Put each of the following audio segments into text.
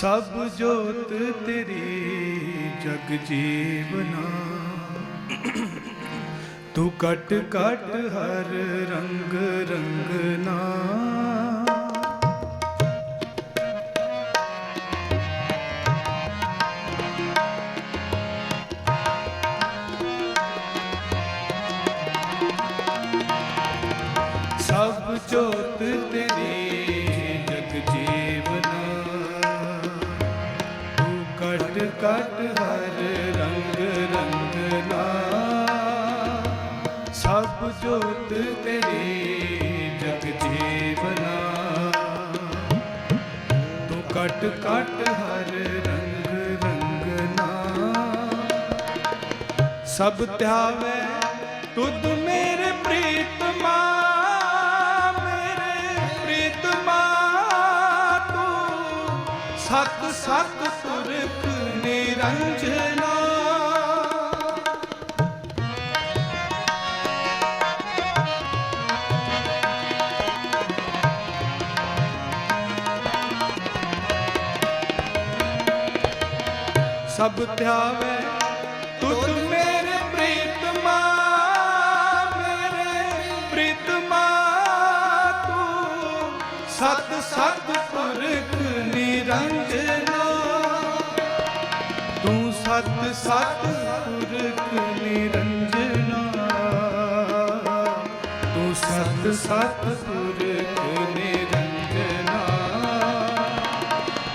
ਸਭ ਜੋਤ ਤੇਰੀ ਜਗ ਜੀਵਨਾ। ਤੂੰ ਕਟ ਕਟ ਹਰ ਰੰਗ ਰੰਗਨਾ। ਕਟ ਹਰ ਰੰਗ ਰੰਗਨਾ ਸਭ ਜੋਤ ਤੇਰੀ ਜਗ ਜੀਵਨਾ। ਤੂੰ ਕਟ ਕਟ ਹਰ ਰੰਗ ਰੰਗਨਾ ਸਭ ਧਿਆਵੇ ਤੁਧ ਮੇਰੇ ਪ੍ਰੀਤਮਾ ਮੇਰੇ ਪ੍ਰੀਤਮਾ ਤੂੰ। ਸਤ ਸਤ ਸਭ ਧਿਆਵੇ ਤੁਧ ਮੇਰੇ ਪ੍ਰੀਤਮਾ ਮੇਰੇ ਪ੍ਰੀਤਮਾ ਤੂੰ। ਸਤ ਸਤ ਪੁਰਖ ਨਿਰੰਜਨਾ ਸਤ ਸਤ ਪੁਰਖ ਨਿਰੰਜਨਾ। ਤੂੰ ਸਤ ਸਤ ਪੁਰਖ ਨਿਰੰਜਨਾ।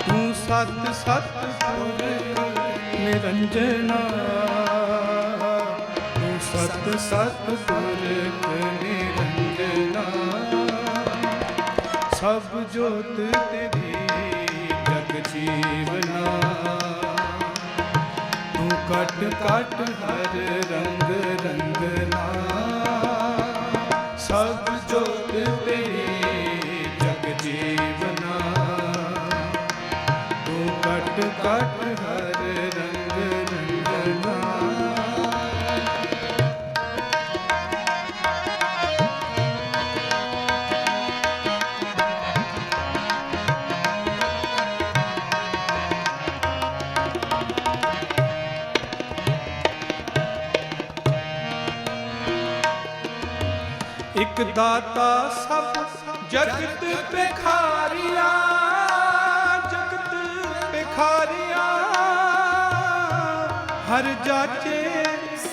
ਤੂੰ ਸਤ ਸਤ ਪੁਰਖ ਨਿਰੰਜਨਾ। ਤੂੰ ਸਤ ਸਤ ਪੁਰਖ ਨਿਰੰਜਨਾ। ਸਭ ਜੋਤ ਤੇਰੀ ਜਗ ਜੀਵਨਾ। ਕਟ ਕਟ ਹਰ ਰੰਗ ਰੰਗ ਇਕ ਦਾਤਾ ਸਭ ਜਗਤ ਪਿਖਾਰੀਆ ਜਗਤ ਪਿਖਾਰੀਆ ਹਰ ਜਾਚੇ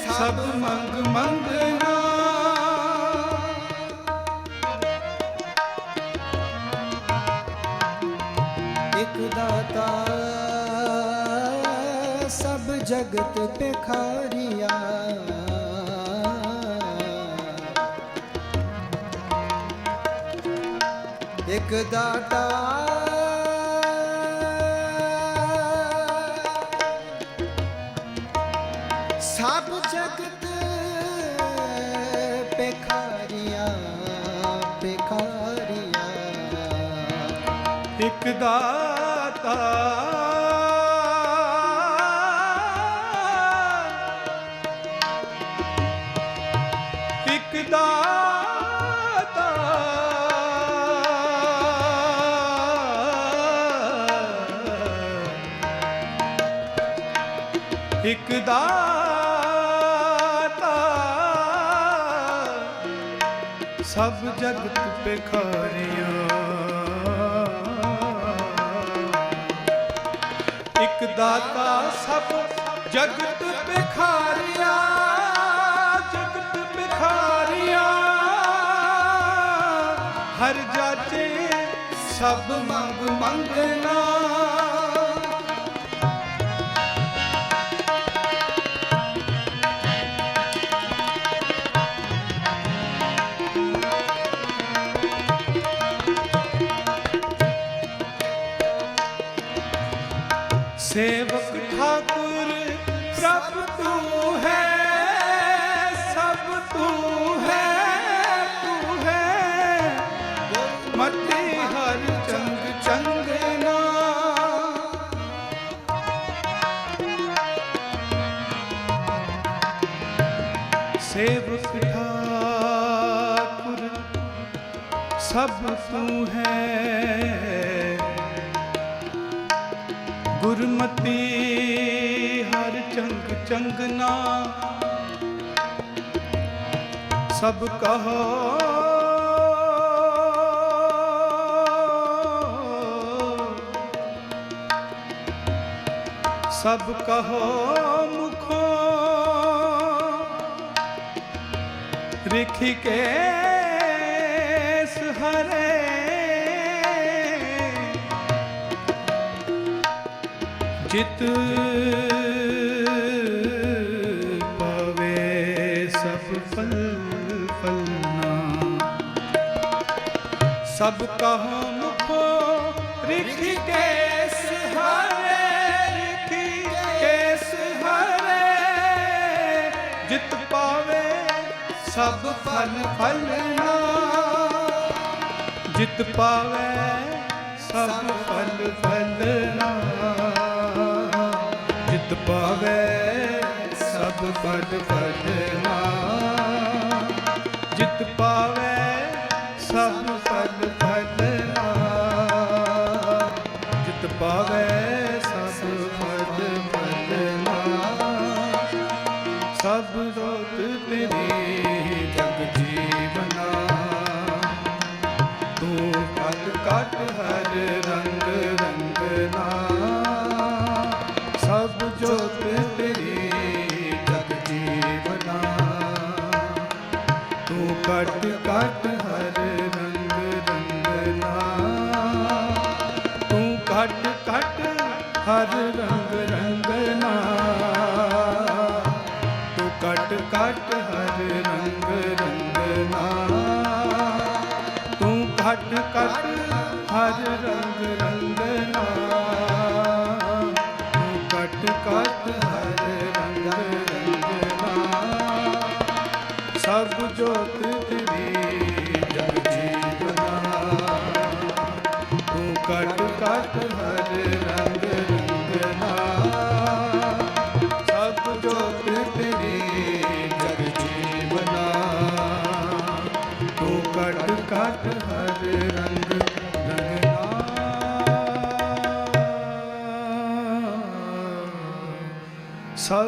ਸਭ ਮੰਗ ਮੰਗਣਾ। ਇਕ ਦਾਤਾ ਸਭ ਜਗਤ ਪਿਖਾਰੀਆ ਇਕ ਦਾਤਾ। ਸਭ ਜਗਤ ਪਿਖਾਰੀਆ ਪਿਖਾਰੀਆ ਇੱਕ ਦਾਤਾ। ਇੱਕ ਦਾਤਾ। ਸਭ ਜਗਤ ਪਿਖਾਰਿਆ ਇੱਕ ਦਾਤਾ, ਸਭ ਜਗਤ ਪਿਖਾਰਿਆ ਜਗਤ ਪਿਖਾਰਿਆ ਹਰ ਜਾਚੇ ਸਭ ਮੰਗ ਮੰਗਣਾ। ਸੇਵਕ ਠਾਕੁਰ, ਪ੍ਰਭ ਤੂੰ ਹੈ, ਸਭ ਤੂੰ ਹੈ ਤੂੰ ਹੈ। ਮਤੇ ਹਰ ਚੰਗ ਚੰਗਨਾ ਸੇਵਕ ਠਾਕੁਰ, ਸਭ ਤੂੰ ਹੈ। ਚੰਗ ਸਭ ਕਹੋ। ਸਭ ਕਹੋ ਮੁਖੋ ਰਿਖੀ ਕੇਸ ਹਰੇ। ਜਿਤ ਸਭ ਕਹੋ ਮੁਖੋ ਰਿਖੀ ਕੇਸ ਹਰੇ, ਰਿਖੀ ਕੇਸ ਹਰੇ। ਜਿਤ ਪਾਵੇ ਸਭ ਫਲ ਫਲਨਾ ਜਿਤ ਪਾਵੇ ਸਭ ਫਲ ਫਲਨਾ ਜਿਤ ਪਾਵੇ ਸਭ ਫਲ ਫਲਨਾ ਜਿਤ ਪਾਵੇ ਸਭ ਕਟ ਕਟ ਹਰ ਰੰਗ ਰੰਗਨਾ ਤੂੰ ਕਟ ਕਟ ਹਰ ਰੰਗ ਰੰਗਨਾ ਤੂੰ ਕਟ ਕਟ ਹਰ ਰੰਗ ਰੰਗਨਾ ਤੂੰ ਕਟ ਕਟ ਹਰ ਰੰਗ ਸਭ ਜੋਤ ਤੇਰੀ